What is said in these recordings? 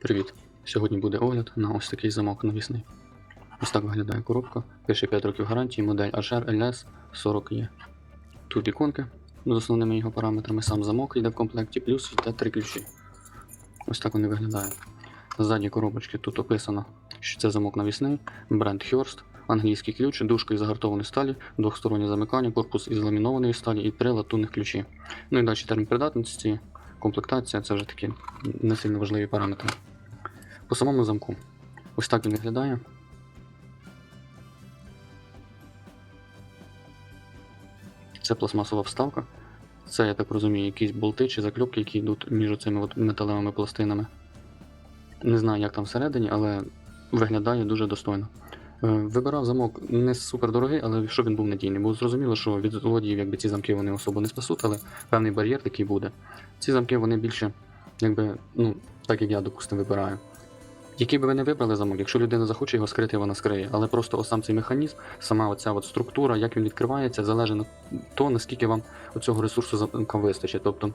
Привіт! Сьогодні буде огляд на ось такий замок навісний. Ось так виглядає коробка. Пише 5 років гарантії, модель HR LS 40E. Тут іконки з основними його параметрами, сам замок йде в комплекті, плюс йде три ключі. Ось так вони виглядають. Ззаді коробочки тут описано, що це замок навісний, бренд Hurst, англійський ключ, дужка із загартованої сталі, двохстороннє замикання, корпус із ламінованої сталі і три латунних ключі. Ну і далі термін придатності, комплектація це вже такі не сильно важливі параметри. По самому замку. Ось так він виглядає. Це пластмасова вставка. Це, я так розумію, якісь болти чи закльопки, які йдуть між цими металевими пластинами. Не знаю, як там всередині, але виглядає дуже достойно. Е, Вибирав замок не супер дорогий, але щоб він був надійний. Бо зрозуміло, що від злодіїв якби, ці замки вони особо не спасуть, але певний бар'єр такий буде. Ці замки вони більше, якби, ну, так як я, допустимо, вибираю. Який би ви не вибрали замок, якщо людина захоче його скрити, вона скриє. Але просто сам цей механізм, сама оця от структура, як він відкривається, залежить від того, наскільки вам цього ресурсу замка вистачить. Тобто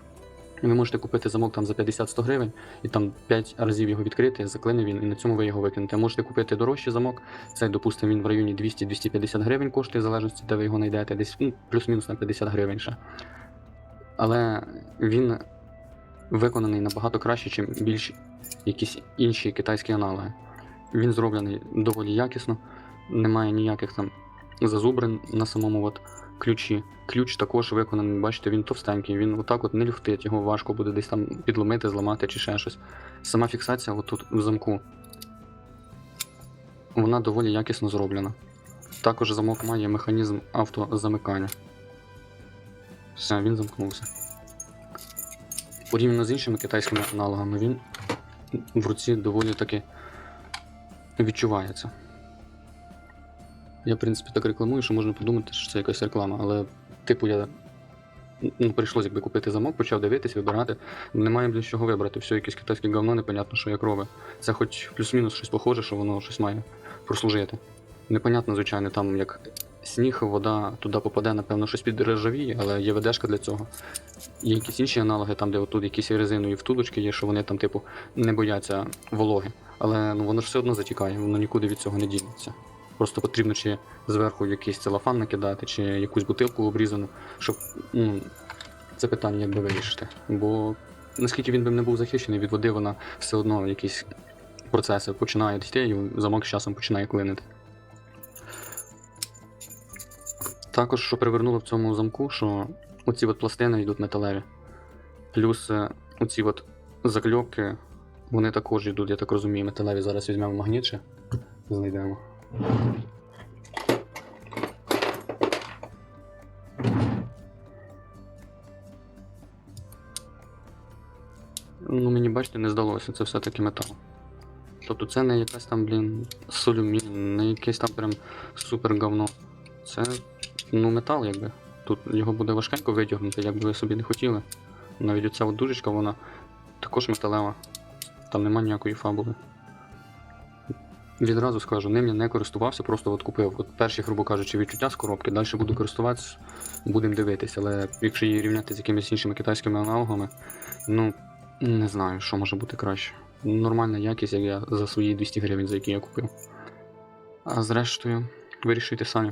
ви можете купити замок там за 50-100 гривень і там 5 разів його відкрити, заклине він, і на цьому ви його викинете. Можете купити дорожчий замок, цей, допустимо, він в районі 200-250 гривень коштує, в залежності, де ви його знайдете, десь ну, плюс-мінус на 50 гривень ще. Але він виконаний набагато краще, ніж більш якісь інші китайські аналоги. Він зроблений доволі якісно, немає ніяких там зазубрин на самому от ключі. Ключ також виконаний, бачите, він товстенький, він отак от не люфтить, його важко буде десь там підломити, зламати чи ще щось. Сама фіксація отут в замку. Вона доволі якісно зроблена. Також замок має механізм автозамикання. Все, він замкнувся. Порівняно з іншими китайськими аналогами, він в руці доволі таки відчувається. Я, в принципі, так рекламую, що можна подумати, що це якась реклама, але, типу, я ну, прийшлось якби купити замок, почав дивитись, вибирати. Немає для чого вибрати. Все якесь китайське говно, непонятно, що як робить. Це хоч плюс-мінус щось похоже, що воно щось має прослужити. Непонятно, звичайно, там як сніг, вода туди попаде, напевно, щось під підржавіє, але є ведешка для цього. Є якісь інші аналоги, там, де отут якісь резинові втулочки є, що вони там, типу, не бояться вологи. Але ну, воно ж все одно затікає, воно нікуди від цього не дінеться. Просто потрібно чи зверху якийсь целофан накидати, чи якусь бутилку обрізану, щоб ну, це питання якби вирішити. Бо наскільки він би не був захищений від води, вона все одно якісь процеси починає йти, і замок з часом починає клинити. Також, що привернуло в цьому замку, що оці от пластини йдуть металеві. Плюс е, оці от закльопки, вони також йдуть, я так розумію, металеві. Зараз візьмемо магніт знайдемо. Ну, мені бачите, не здалося, це все-таки метал. Тобто це не якась там, блін, солюмін, не якесь там прям супер говно. Це ну, метал, якби. Тут його буде важкенько витягнути, як би ви собі не хотіли. Навіть оця от дужечка, вона також металева. Там нема ніякої фабули. Відразу скажу, ним я не користувався, просто от купив. От перші, грубо кажучи, відчуття з коробки, далі буду користуватися, будемо дивитися. Але якщо її рівняти з якимись іншими китайськими аналогами, ну не знаю, що може бути краще. Нормальна якість, як я за свої 200 гривень, за які я купив. А зрештою, вирішуйте самі.